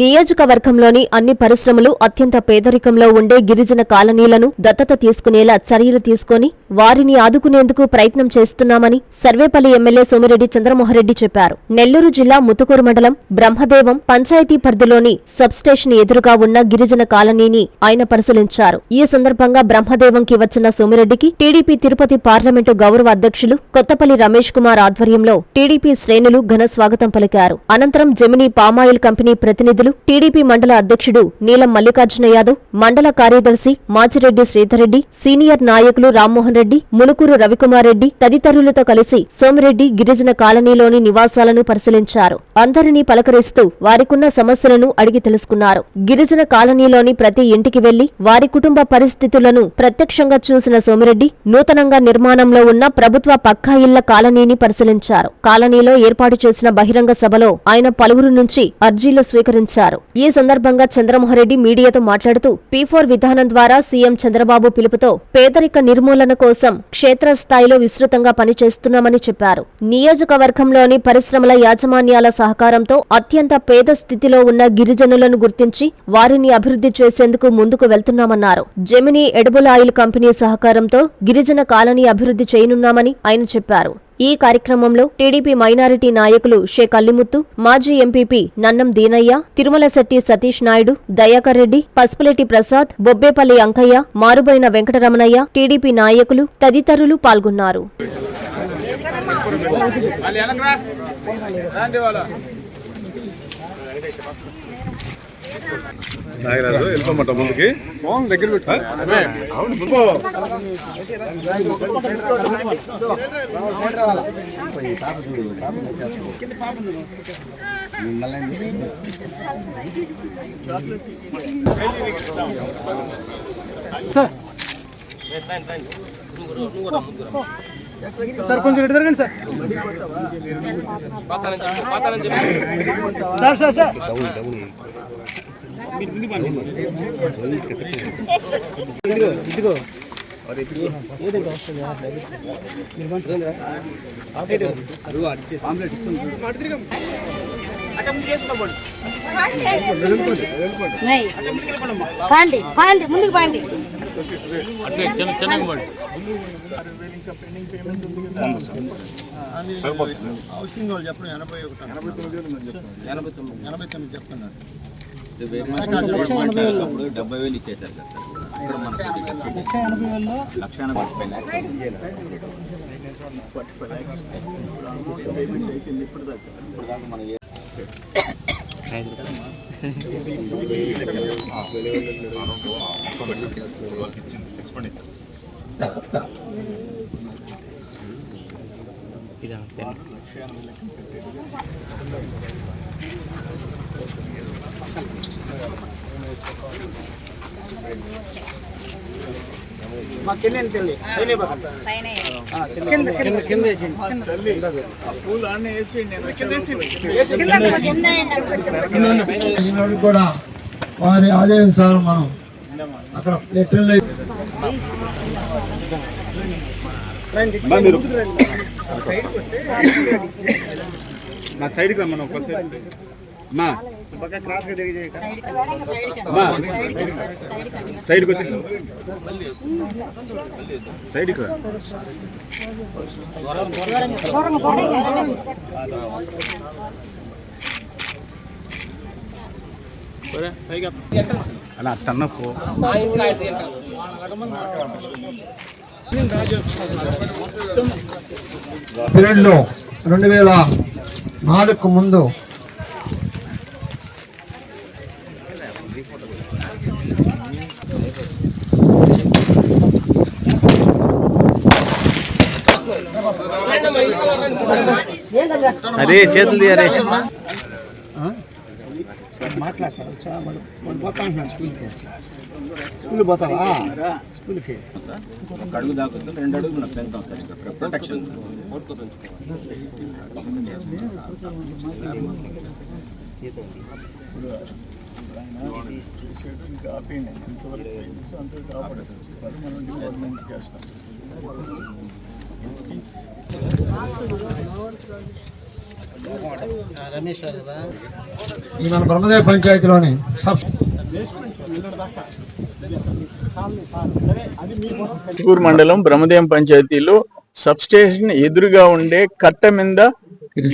నియోజకవర్గంలోని అన్ని పరిశ్రమలు అత్యంత పేదరికంలో ఉండే గిరిజన కాలనీలను దత్తత తీసుకునేలా చర్యలు తీసుకొని వారిని ఆదుకునేందుకు ప్రయత్నం చేస్తున్నామని సర్వేపల్లి ఎమ్మెల్యే సోమిరెడ్డి చంద్రమోహన్రెడ్డి చెప్పారు. నెల్లూరు జిల్లా ముతుకూరు మండలం బ్రహ్మదేవం పంచాయతీ పరిధిలోని సబ్స్టేషన్ ఎదురుగా ఉన్న గిరిజన కాలనీని ఆయన పరిశీలించారు. ఈ సందర్భంగా బ్రహ్మదేవంకి వచ్చిన సోమిరెడ్డికి టీడీపీ తిరుపతి పార్లమెంటు గౌరవ అధ్యక్షులు కొత్తపల్లి రమేష్ కుమార్ ఆధ్వర్యంలో టీడీపీ శ్రేణులు ఘన స్వాగతం పలికారు. అనంతరం జమినీ పామాయిల్ కంపెనీ ప్రతినిధులు టీడీపీ మండల అధ్యక్షుడు నీలం మల్లికార్జున యాదవ్ మండల కార్యదర్శి మాచిరెడ్డి శ్రీధర్రెడ్డి సీనియర్ నాయకులు రామ్మోహన్ రెడ్డి మునుకూరు రవికుమార్ రెడ్డి తదితరులతో కలిసి సోమిరెడ్డి గిరిజన కాలనీలోని నివాసాలను పరిశీలించారు. అందరినీ పలకరిస్తూ వారికున్న సమస్యలను అడిగి తెలుసుకున్నారు. గిరిజన కాలనీలోని ప్రతి ఇంటికి వెళ్ళి వారి కుటుంబ పరిస్థితులను ప్రత్యక్షంగా చూసిన సోమిరెడ్డి నూతనంగా నిర్మాణంలో ఉన్న ప్రభుత్వ పక్కా ఇళ్ళ కాలనీని పరిశీలించారు. కాలనీలో ఏర్పాటు చేసిన బహిరంగ సభలో ఆయన పలువురు నుంచి అర్జీలు స్వీకరించారు ఈ సందర్భంగా చంద్రమోహన్రెడ్డి మీడియాతో మాట్లాడుతూ పీ ఫోర్ విధానం ద్వారా సీఎం చంద్రబాబు పిలుపుతో పేదరిక నిర్మూలన కోసం క్షేత్రస్థాయిలో విస్తృతంగా పనిచేస్తున్నామని చెప్పారు. నియోజకవర్గంలోని పరిశ్రమల యాజమాన్యాల సహకారంతో అత్యంత పేద స్థితిలో ఉన్న గిరిజనులను గుర్తించి వారిని అభివృద్ధి చేసేందుకు ముందుకు వెళ్తున్నామన్నారు. జెమినీ ఎడబుల్ ఆయిల్ కంపెనీ సహకారంతో గిరిజన కాలనీ అభివృద్ధి చేయనున్నామని ఆయన చెప్పారు. ఈ కార్యక్రమంలో టీడీపీ మైనారిటీ నాయకులు షేక్ అల్లిముత్తు మాజీ ఎంపీపీ నన్నం దీనయ్య తిరుమలశెట్టి సతీష్ నాయుడు దయాకర్ రెడ్డి పసుపులెట్టి ప్రసాద్ బొబ్బేపల్లి అంకయ్య మారుబైన వెంకటరమణయ్య టీడీపీ నాయకులు తదితరులు పాల్గొన్నారు. నాగరాజు వెళ్ళిపోమంట ముందుకి. ఫోన్ దగ్గర పెట్టు అవును ముందు సార్. కొంచెం ఇటు తిరగండి సార్ సార్ సార్ సార్. పాండి పాండి ముందుకు పాండి. హౌసింగ్ వాళ్ళు చెప్పండి ఎనభై ఒకటి ఎనభై తొమ్మిది ఎనభై తొమ్మిది చెప్తున్నారు. అప్పుడు డెబ్బై వేలు ఇచ్చేసారు కదా సార్. ఇప్పుడు మనకు లక్ష ఎనభై ముప్పై ల్యాక్స్ ఇప్పుడు దాకా మనం ఏ- మా చెల్లెని తెల్లి కింద కింద వేసేయండి ఈనాడు కూడా వారి ఆదేశానుసారం మనం అక్కడ లెటర్లు నా సైడ్కి రమ్మను ఒక సైడ్ మా సైడ్కి వచ్చి. సైడ్కి అలా తన్నపో పీరియడ్లో రెండు వేల నాలుగు ముందు అరే చేతులు తీయరే మాట్లాడతారు పోతాను సార్ స్కూల్కి స్కూల్ స్కూల్కి ఒక అడుగు దాకా రెండు అడుగులు పెంచుతాం సార్ ప్రొటెక్షన్ ఇంకా ఆపేయండి ఇంతవరకు మనం ఎస్టీస్ ఈ మన బ్రహ్మదేవ పంచాయతీలోని సబ్ చిత్తూరు మండలం బ్రహ్మదేవం పంచాయతీలో సబ్ స్టేషన్ ఎదురుగా ఉండే కట్ట మీద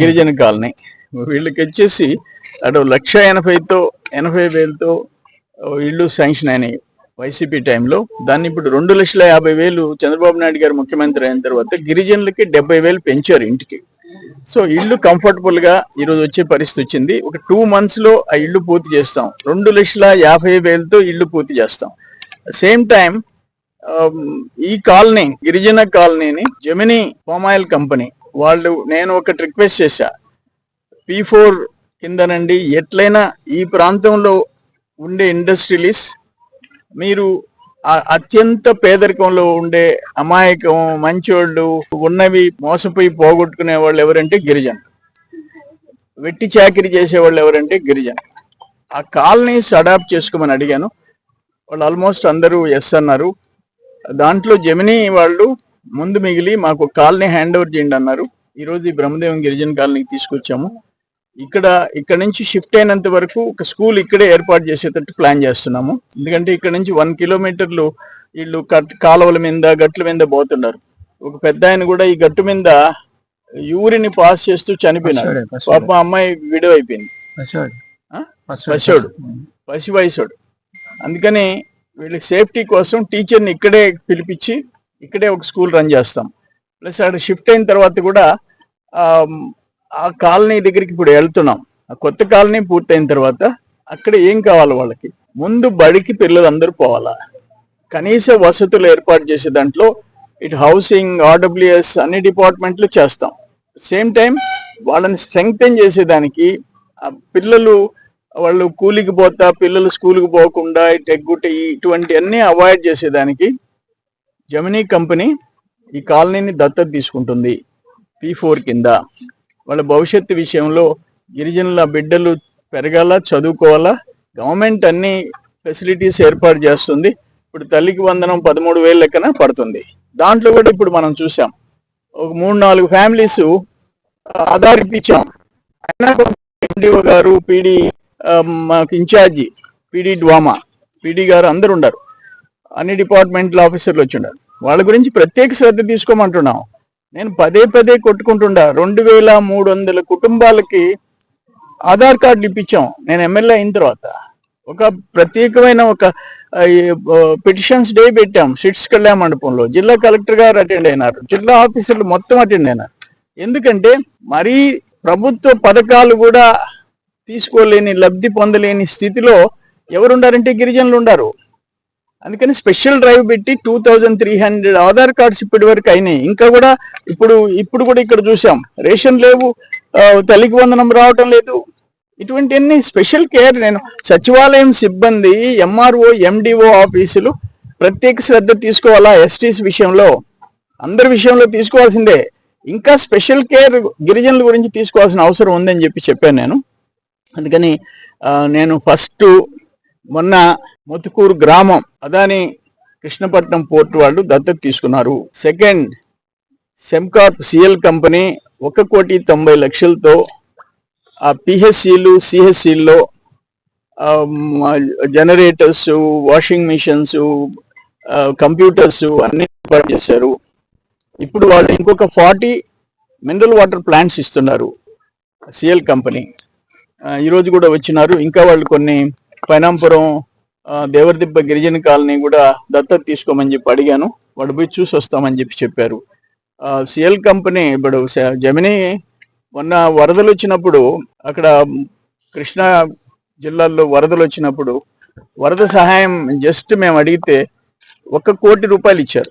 గిరిజన కాలనీ. వీళ్ళకి వచ్చేసి అటు లక్ష ఎనభైతో ఎనభై వేలతో ఇల్లు శాంక్షన్ అయినాయి వైసీపీ టైంలో. దాన్ని ఇప్పుడు రెండు లక్షల యాభై వేలు చంద్రబాబు నాయుడు గారు ముఖ్యమంత్రి అయిన తర్వాత గిరిజనులకి డెబ్బై వేలు పెంచారు ఇంటికి. సో ఇల్లు కంఫర్టబుల్గా ఈరోజు వచ్చే పరిస్థితి వచ్చింది. ఒక టూ మంత్స్లో ఆ ఇల్లు పూర్తి చేస్తాం. రెండు లక్షల యాభై వేలతో ఇల్లు పూర్తి చేస్తాం. సేమ్ టైం um, ఈ కాలనీ గిరిజన కాలనీని జమిని పామాయిల్ కంపెనీ వాళ్ళు నేను ఒకటి రిక్వెస్ట్ చేశా. పి ఫోర్ కిందనండి ఎట్లయినా ఈ ప్రాంతంలో ఉండే ఇండస్ట్రియలిస్ట్ మీరు అత్యంత పేదరికంలో ఉండే అమాయకం మంచోళ్ళు ఉన్నవి మోసపోయి పోగొట్టుకునే వాళ్ళు ఎవరంటే గిరిజన వెట్టి చాకిరి చేసే వాళ్ళు ఎవరంటే గిరిజన ఆ కాలనీస్ అడాప్ట్ చేసుకోమని అడిగాను. వాళ్ళు ఆల్మోస్ట్ అందరూ ఎస్ అన్నారు. దాంట్లో జమినీ వాళ్ళు ముందు మిగిలి మాకు కాలనీ హ్యాండ్ ఓవర్ చేయండి అన్నారు. ఈ రోజు ఈ బ్రహ్మదేవం గిరిజన కాలనీకి తీసుకొచ్చాము. ఇక్కడ ఇక్కడ నుంచి షిఫ్ట్ అయినంత వరకు ఒక స్కూల్ ఇక్కడే ఏర్పాటు చేసేటట్టు ప్లాన్ చేస్తున్నాము. ఎందుకంటే ఇక్కడ నుంచి వన్ కిలోమీటర్లు వీళ్ళు కట్ కాలువల మీద గట్ల మీద పోతున్నారు. ఒక పెద్ద ఆయన కూడా ఈ గట్టు మీద యూరిని పాస్ చేస్తూ చనిపోయినాడు. పాప అమ్మాయి విడవ అయిపోయింది ఆ? పసివాడు. పసి వయసుడు. అందుకని వీళ్ళకి సేఫ్టీ కోసం టీచర్ని ఇక్కడే పిలిపించి ఇక్కడే ఒక స్కూల్ రన్ చేస్తాం. ప్లస్ అక్కడ షిఫ్ట్ అయిన తర్వాత కూడా ఆ, కాలనీ దగ్గరికి ఇప్పుడు వెళ్తున్నాం. ఆ కొత్త కాలనీ పూర్తయిన తర్వాత అక్కడ ఏం కావాలి వాళ్ళకి? ముందు బడికి పిల్లలు అందరూ పోవాలా? కనీస వసతులు ఏర్పాటు చేసే దాంట్లో ఇటు హౌసింగ్ ఆర్డబ్ల్యూఎస్ అన్ని డిపార్ట్మెంట్లు చేస్తాం. సేమ్ టైం వాళ్ళని స్ట్రెంగ్తెన్ చేసేదానికి పిల్లలు వాళ్ళు కూలికి పోతా పిల్లలు స్కూల్కి పోకుండా ఇటు ఎగ్గుట ఇటువంటి అన్ని అవాయిడ్ చేసేదానికి జమినీ కంపెనీ ఈ కాలనీని దత్తత తీసుకుంటుంది. పీ ఫోర్ కింద. వాళ్ళ భవిష్యత్తు విషయంలో గిరిజనుల బిడ్డలు పెరగాల చదువుకోవాలా? గవర్నమెంట్ అన్ని ఫెసిలిటీస్ ఏర్పాటు చేస్తుంది. ఇప్పుడు తల్లికి వందనం పదమూడు వేల లెక్కన పడుతుంది. దాంట్లో కూడా ఇప్పుడు మనం చూసాం. ఒక మూడు నాలుగు ఫ్యామిలీస్ ఆధారిపించాం అయినా ఎండిఓ గారు పీడీ మాకు ఇన్ఛార్జి పీడీ డ్వామా పీడీ గారు అందరు ఉన్నారు. అన్ని డిపార్ట్మెంట్ల ఆఫీసర్లు వచ్చి ఉన్నారు. వాళ్ళ గురించి ప్రత్యేక శ్రద్ధ తీసుకోమంటున్నాం. నేను పదే పదే కొట్టుకుంటుండా. రెండు వేల మూడు వందల కుటుంబాలకి ఆధార్ కార్డులు ఇప్పించాం. నేను ఎమ్మెల్యే అయిన తర్వాత. ఒక ప్రత్యేకమైన ఒక పిటిషన్స్ డే పెట్టాం. సిట్స్ కళ్యాణ మండపంలో. జిల్లా కలెక్టర్ గారు అటెండ్ అయినారు. జిల్లా ఆఫీసర్లు మొత్తం అటెండ్ అయినారు. ఎందుకంటే మరీ ప్రభుత్వ పథకాలు కూడా తీసుకోలేని లబ్ధి పొందలేని స్థితిలో ఎవరుండారంటే గిరిజనులు ఉండారు. అందుకని స్పెషల్ డ్రైవ్ పెట్టి two thousand three hundred Aadhaar cards ఇప్పటి వరకు అయినాయి. ఇంకా కూడా ఇప్పుడు ఇప్పుడు కూడా ఇక్కడ చూసాం. రేషన్ లేవు తల్లికి వందనం రావటం లేదు. ఇటువంటి అన్ని స్పెషల్ కేర్ నేను సచివాలయం సిబ్బంది ఎంఆర్ఓ ఎండిఓ ఆఫీసులు ప్రత్యేక శ్రద్ధ తీసుకోవాలా ఎస్టీస్ విషయంలో? అందరి విషయంలో తీసుకోవాల్సిందే. ఇంకా స్పెషల్ కేర్ గిరిజనుల గురించి తీసుకోవాల్సిన అవసరం ఉందని చెప్పి చెప్పాను నేను. అందుకని నేను ఫస్ట్ మొన్న మతుకూరు గ్రామం అదాని కృష్ణపట్నం పోర్ట్ వాళ్ళు దత్తత తీసుకున్నారు. సెకండ్ సెమ్కార్ప్ సిఎల్ కంపెనీ ఒక కోటి తొంభై లక్షలతో ఆ పిహెచ్సిలు సిహెచ్సిల్లో జనరేటర్స్ వాషింగ్ మిషన్స్ కంప్యూటర్స్ అన్ని ఏర్పాటు చేశారు. ఇప్పుడు వాళ్ళు ఇంకొక ఫార్టీ మినరల్ వాటర్ ప్లాంట్స్ ఇస్తున్నారు సిఎల్ కంపెనీ. ఈరోజు కూడా వచ్చినారు. ఇంకా వాళ్ళు కొన్ని పైనాంపురం దేవరదిబ్బ గిరిజన కాలనీ కూడా దత్తత తీసుకోమని చెప్పి అడిగాను. వాడు పోయి చూసి వస్తామని చెప్పి చెప్పారు. సిఎల్ కంపెనీ ఇప్పుడు జమినీ మొన్న వరదలు వచ్చినప్పుడు అక్కడ కృష్ణా జిల్లాల్లో వరదలు వచ్చినప్పుడు వరద సహాయం జస్ట్ మేము అడిగితే ఒక కోటి రూపాయలు ఇచ్చారు.